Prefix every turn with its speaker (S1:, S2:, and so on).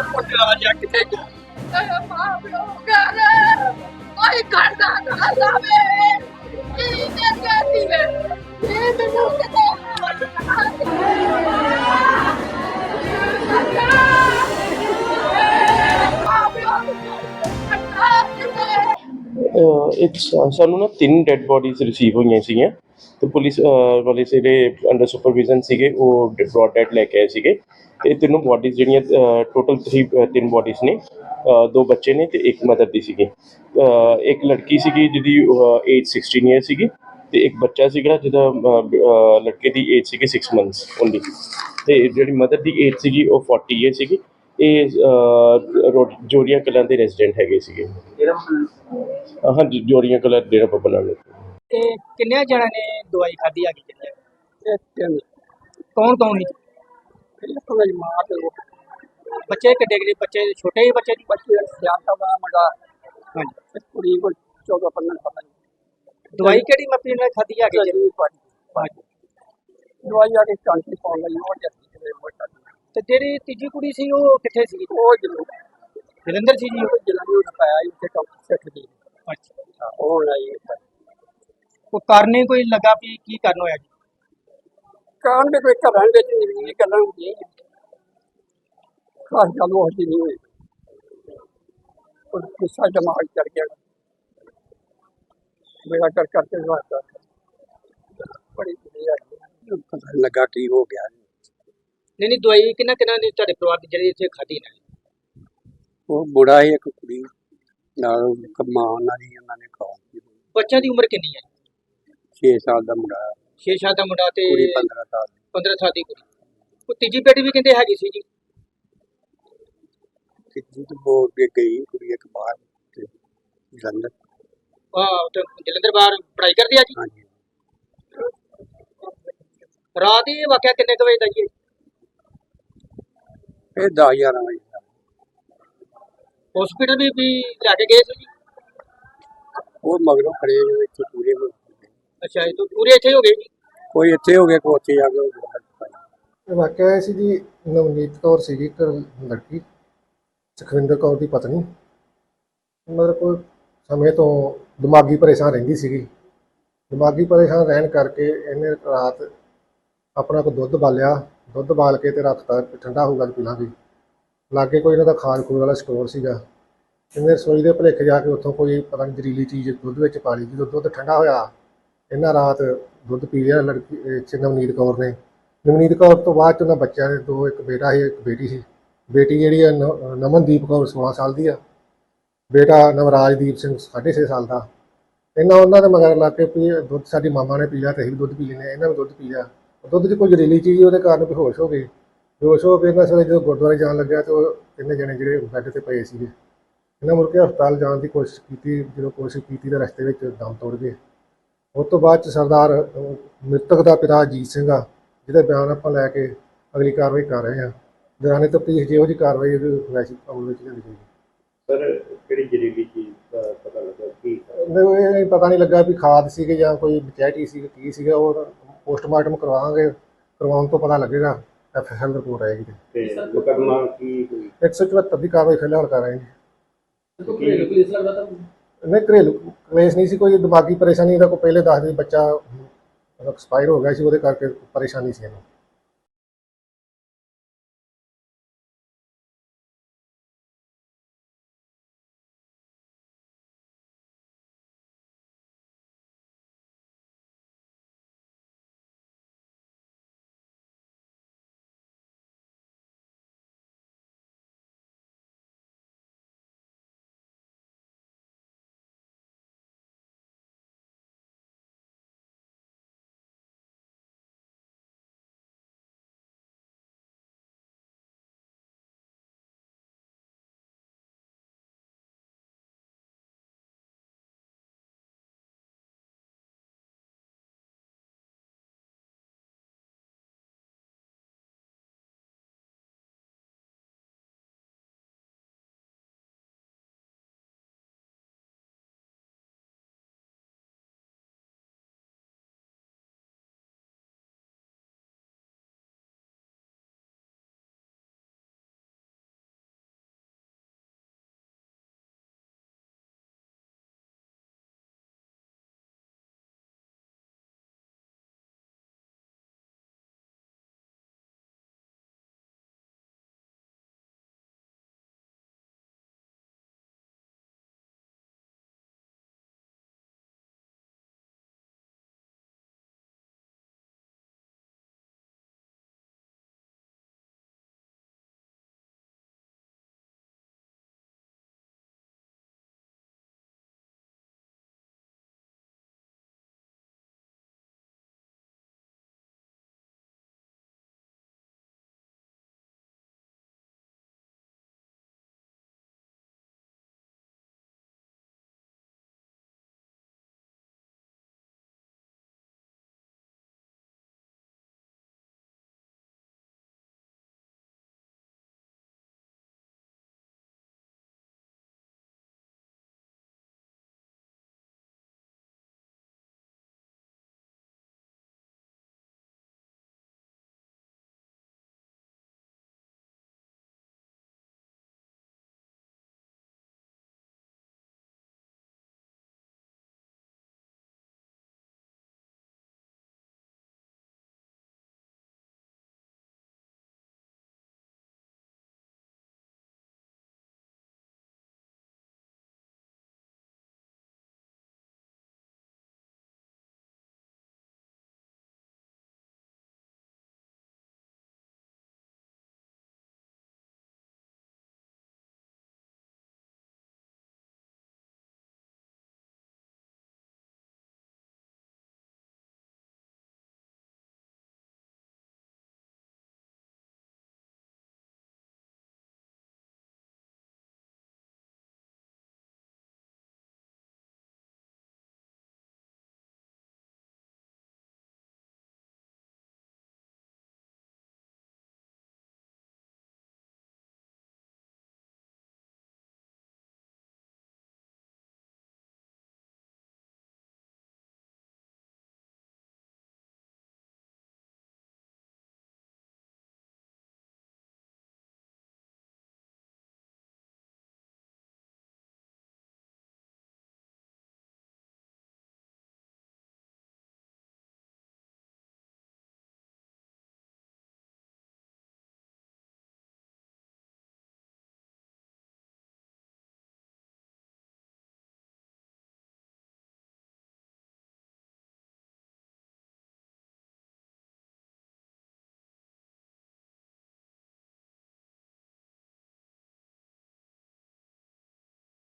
S1: ਹਸਪਤਾਲ ਚਲਾ ਜਾ ਕਿੱਥੇ
S2: ਤੇਰਾ ਮਾਂ ਪਿਓ ਘਰ ਕੋਈ ਘਰ ਦਾ ਨਾ ਲਾਵੇ। ਕੀ ਤੇ ਕਰਦੀ ਹੈ ਇਹ ਮੈਨੂੰ ਕਿਤੇ
S3: ਅਹ ਇੱਕ ਸਾ- ਸਾਨੂੰ ਨਾ ਤਿੰਨ ਡੈੱਡ ਬੋਡੀਜ਼ ਰਿਸੀਵ ਹੋਈਆਂ ਸੀਗੀਆਂ। ਤੇ ਪੁਲਿਸ ਵਾਲੇ ਜਿਹੜੇ ਅੰਡਰ ਸੁਪਰਵਿਜ਼ਨ ਸੀਗੇ ਉਹ ਬ੍ਰੌਡ ਡੈਡ ਲੈ ਕੇ ਆਏ ਸੀਗੇ। ਇਹ ਤਿੰਨੋਂ ਬੋਡੀਜ਼ ਜਿਹੜੀਆਂ ਟੋਟਲ 3 ਤਿੰਨ ਬੋਡੀਜ਼ ਨੇ ਦੋ ਬੱਚੇ ਨੇ ਤੇ ਇੱਕ ਮਦਰ ਦੀ ਸੀਗੀ। ਇੱਕ ਲੜਕੀ ਸੀਗੀ ਜਿਹਦੀ ਏਜ 16 ਇਅਰ ਸੀਗੀ ਤੇ ਇੱਕ ਬੱਚਾ ਸੀਗਾ ਜਿਹਦਾ ਲੜਕੇ ਦੀ ਏਜ ਸੀਗੀ 6 ਮੰਥਸ ਓਨਲੀ ਤੇ ਜਿਹੜੀ ਮਦਰ ਦੀ ਏਜ ਸੀਗੀ ਉਹ 40 ਇਅਰ ਸੀਗੀ। ਇਹ ਜੋਰੀਆਂ ਕਲਾਂ ਦੇ ਰੈਜ਼ੀਡੈਂਟ ਹੈਗੇ ਸੀਗੇ। ਹਾਂਜੀ ਜੋਰੀਆਂ ਕਲਰ ਡੇਰਾ ਬੱਬਾ ਨਾਨਕ।
S4: ਤੇ ਕਿੰਨੇ ਜਣਾਂ ਨੇ ਦਵਾਈ ਖਾਧੀ ਆ ਗਈ? ਕਿੰਨੇ ਕੌਣ ਕੌਣ ਨਹੀਂ
S1: ਇਹ ਕੋਈ ਮਾਂ ਤੇ ਉਹ?
S4: ਬੱਚੇ ਕਿੱਡੇ ਕਿੱਡੇ ਬੱਚੇ? ਛੋਟੇ ਹੀ ਬੱਚੇ ਦੀ
S1: ਬੱਚੇ ਸਿਆਣਾ ਦਾ ਮੁੰਡਾ।
S4: ਹਾਂਜੀ।
S1: ਤੇ ਕੁੜੀ ਕੋਈ 14 15 ਸਾਲਾਂ ਦੀ।
S4: ਦਵਾਈ ਕਿਹੜੀ ਮੱਪੀ ਨਾਲ ਖਾਧੀ ਆ ਗਈ
S1: ਜੀ? ਪਾਣੀ ਦਵਾਈ ਆ ਕੇ ਚਾਂਟੀ ਪਾਉਣ ਲਈ ਉਹ ਜੱਤੀ ਤੇ ਮੋਟਾ
S4: ਤੇ ਜਿਹੜੀ ਤੀਜੀ ਕੁੜੀ ਸੀ ਉਹ ਕਿੱਥੇ ਸੀ?
S1: ਉਹ ਜਿਹਨੂੰ
S4: ਜਲੰਧਰ ਸੀ ਜੀ? ਉਹ
S1: ਜਲਾਨੀ ਉਹ ਪਾਇਆ ਇੱਥੇ ਕੰਮ ਸੈੱਟ ਦੀ।
S4: ਅੱਛਾ।
S1: ਉਹ ਲਈ
S4: ਉਹ ਕਰਨੇ ਕੋਈ ਲੱਗਾ ਵੀ ਕੀ ਕਰਨ ਹੋਇਆ ਜੀ?
S1: ਕਾਂ ਦੇ ਕੋਈ ਘਰਾਂ ਵਿੱਚ ਹੁੰਦੀਆਂ ਹੀ ਆ। ਖਾਸ ਗੱਲ ਉਹ ਜਿਹੀ ਨਹੀਂ ਹੋਈ ਉਹ ਗੁੱਸਾ ਦਿਮਾਗ ਚੜ ਗਿਆ। ਮੇਰਾ ਕਰ ਕਰਕੇ ਵਾਸਤਾ ਬੜੀ ਬੁਰੀ ਆ ਗਈ ਪਤਾ ਲੱਗਾ ਕੀ ਹੋ ਗਿਆ।
S4: ਨਹੀਂ ਨਹੀਂ ਦਵਾਈ ਕਿੰਨਾ ਕਿੰਨਾ ਨੇ ਤੁਹਾਡੇ ਪਰਿਵਾਰ ਦੀ ਜਿਹੜੀ ਇੱਥੇ ਖਾਧੀ ਨੇ?
S1: ਉਹ ਬੁੜਾ ਹੀ ਇੱਕ ਕੁੜੀ। ਨਾਲ ਕਮਾ ਉਹਨਾਂ ਦੀ ਉਹਨਾਂ ਨੇ ਖਾਓ
S4: ਬੱਚਿਆਂ ਦੀ ਉਮਰ ਕਿੰਨੀ ਹੈ?
S1: 6 ਸਾਲ ਦਾ ਮੁੰਡਾ।
S4: 6 ਸਾਲ ਦਾ ਮੁੰਡਾ ਤੇ
S1: ਕੁੜੀ 15 ਸਾਲ ਦੀ।
S4: 15 ਸਾਲ ਦੀ ਕੁੜੀ। ਉਹ ਤੀਜੀ ਬੇਟੀ ਵੀ ਕਹਿੰਦੇ ਹੈਗੀ ਸੀ ਜੀ।
S1: ਕਿੱਜੀ ਤੋਂ ਬੋਲ ਕੇ ਗਈ ਕੁੜੀ ਇੱਕ ਬਾਹਰ ਤੇ ਜਲੰਧਰ।
S4: ਆਹ ਤੇ ਜਲੰਧਰ ਬਾਹਰ ਪੜ੍ਹਾਈ ਕਰਦੀ ਆ ਜੀ?
S1: ਹਾਂਜੀ।
S4: ਰਾਤ ਹੀ ਵਾਕਿਆ ਕਿੰਨੇ ਕੁ ਵਜੇ ਦਾ ਜੀ ਇਹ?
S1: ਇਹ 10 11 ਵਜੇ ਦਾ।
S4: ਹਸਪੀਟਲ ਵੀ ਵੀ ਲੈ ਕੇ ਗਏ ਸੀ ਜੀ?
S1: ਉਹ ਮਗਰੋਂ ਖੜੇ ਜੋ ਇੱਥੇ ਪੂਰੇ ਹੋ ਗਏ।
S4: ਅੱਛਾ ਇਹ ਤਾਂ ਪੂਰੇ ਇੱਥੇ ਹੀ ਹੋ ਗਏ ਜੀ?
S1: ਕੋਈ ਇੱਥੇ ਹੋ ਗਿਆ, ਕੋਈ ਉੱਥੇ ਜਾ ਕੇ ਹੋ ਗਿਆ।
S5: ਇਹ ਵਾਕਿਆ ਇਹ ਸੀ ਜੀ, ਨਵਨੀਤ ਕੌਰ ਸੀਗੀ, ਇੱਕ ਲੜਕੀ, ਸੁਖਵਿੰਦਰ ਕੌਰ ਦੀ ਪਤਨੀ। ਮਤਲਬ ਕੋਈ ਸਮੇਂ ਤੋਂ ਦਿਮਾਗੀ ਪਰੇਸ਼ਾਨ ਰਹਿੰਦੀ ਸੀਗੀ। ਦਿਮਾਗੀ ਪਰੇਸ਼ਾਨ ਰਹਿਣ ਕਰਕੇ ਇਹਨੇ ਰਾਤ ਆਪਣਾ ਕੋ ਦੁੱਧ ਬਾਲਿਆ। ਦੁੱਧ ਬਾਲ ਕੇ ਤੇ ਰੱਖਤਾ ਵੀ ਠੰਡਾ ਹੋਊਗਾ ਤੇ ਪੀਲਾਂਗੇ ਲਾਗੇ ਕੋਈ ਇਹਨਾਂ ਦਾ ਖਾਣ ਖੂਨ ਵਾਲਾ ਸਟੋਰ ਸੀਗਾ। ਇਹਨੇ ਰਸੋਈ ਦੇ ਭੁਲੇਖੇ ਜਾ ਕੇ ਉੱਥੋਂ ਕੋਈ ਪਤਾ ਨਹੀਂ ਜ਼ਰੀਲੀ ਚੀਜ਼ ਦੁੱਧ ਵਿੱਚ ਪਾ ਲਈ। ਜਦੋਂ ਦੁੱਧ ਠੰਡਾ ਹੋਇਆ, ਇਹਨਾਂ ਰਾਤ ਦੁੱਧ ਪੀ ਲਿਆ ਲੜਕੀ ਇਹ 'ਚ ਨਵਨੀਤ ਕੌਰ ਨੇ। ਨਵਨੀਤ ਕੌਰ ਤੋਂ ਬਾਅਦ ਚ ਉਹਨਾਂ ਬੱਚਿਆਂ ਦੇ ਦੋ ਇੱਕ ਬੇਟਾ ਸੀ ਇੱਕ ਬੇਟੀ ਸੀ। ਬੇਟੀ ਜਿਹੜੀ ਆ ਨ- ਨਮਨਦੀਪ ਕੌਰ 16 ਸਾਲ ਦੀ ਆ। ਬੇਟਾ ਨਵਰਾਜਦੀਪ ਸਿੰਘ 6.5 ਸਾਲ ਦਾ। ਇਹਨਾਂ ਉਹਨਾਂ ਦੇ ਮਗਰ ਲੱਗ ਕੇ ਵੀ ਦੁੱਧ ਸਾਡੀ ਮਾਮਾ ਨੇ ਪੀ ਲਿਆ ਤੇ ਅਸੀਂ ਵੀ ਦੁੱਧ ਪੀ ਲੈਂਦੇ ਹਾਂ ਇਹਨਾਂ ਵੀ ਦੁੱਧ ਪੀ ਲਿਆ। ਦੁੱਧ 'ਚ ਕੋਈ ਜ਼ਹਿਰੀਲੀ ਚੀਜ਼ ਸੀ, ਉਹਦੇ ਕਾਰਨ ਬੇਹੋਸ਼ ਹੋ ਗਏ ਬੇਹੋਸ਼ ਹੋ ਕੇ ਇਹਨਾਂ ਸਵੇਰੇ ਜਦੋਂ ਗੁਰਦੁਆਰੇ ਜਾਣ ਲੱਗਿਆ ਤੇ ਉਹ ਤਿੰਨੇ ਜਣੇ ਜਿਹੜੇ ਬੈੱਡ ਤੇ ਪਏ ਸੀਗੇ। ਇਹਨਾਂ ਮੁੜ ਕੇ ਹਸਪਤਾਲ ਜਾਣ ਦੀ ਕੋਸ਼ਿਸ਼ ਕੀਤੀ ਜਦੋਂ ਕੋਸ਼ਿਸ਼ ਕੀਤੀ ਤਾਂ ਰਸਤੇ ਵਿੱਚ ਦਮ ਤੋੜ ਗਏ। ਉਸ ਤੋਂ ਬਾਅਦ ਚ ਸਰਦਾਰ ਅਹ, ਮ੍ਰਿਤਕ ਦਾ ਪਿਤਾ ਅਜੀਤ ਸਿੰਘ ਆ ਜਿਹਦੇ ਬਿਆਨ ਆਪਾਂ ਲੈ ਕੇ ਅਗਲੀ ਕਾਰਵਾਈ ਕਰ ਰਹੇ ਹਾਂ। ਦੌਰਾਨੇ ਤਫਤੀਸ਼ ਜਿਹੋ ਜਿਹੀ ਕਾਰਵਾਈ ਉਹਦੀ ਵੈਸੀ ਅਮਲ ਵਿੱਚ ਲਿਆਂਦੀ ਜਾਏਗੀ
S3: ਸਰ ਕਿਹੜੀ ਜ਼ਰੀਲੀ ਚੀਜ਼ ਦਾ ਪਤਾ ਲੱਗਾ? ਕੀ
S5: ਮੈਨੂੰ ਇਹ ਨਹੀਂ ਪਤਾ ਨਹੀਂ ਲੱਗਾ ਵੀ ਖਾਦ ਸੀਗੇ ਜਾਂ ਕੋਈ ਬਚੈਟੀ ਸੀ ਕੀ ਸੀਗਾ ਉਹ ਪੋਸਟਮਾਰਟਮ ਕਰਵਾਵਾਂਗੇ ਕਰਵਾਉਣ ਤੋਂ ਪਤਾ ਲੱਗੇਗਾ ਐਫਐਸਐਲ ਰਿਪੋਰਟ ਆਏਗੀ।
S3: ਤੇ ਮੁਕਦਮਾ ਕੀ ਹੋਈ
S5: 174 ਦੀ ਕਾਰਵਾਈ ਫਿਲਹਾਲ ਕਰ ਰਹੇ ਹਾਂ
S4: ਕੋਈ ਘਰੇਲੂ ਪੁਲਿਸ ਲੱਗਦਾ ਤਾਂ
S5: ਨਹੀਂ, ਘਰੇਲੂ ਕਲੇਸ਼ ਨਹੀਂ ਸੀ, ਕੋਈ ਦਿਮਾਗੀ ਪਰੇਸ਼ਾਨੀ ਦਾ ਕੋਈ ਪਹਿਲੇ ਦੱਸ ਦੇ ਬੱਚਾ ਐਕਸਪਾਇਰ ਹੋ ਗਿਆ ਸੀ, ਉਹਦੇ ਕਰਕੇ ਪਰੇਸ਼ਾਨੀ ਸੀ ਇਹਨੂੰ।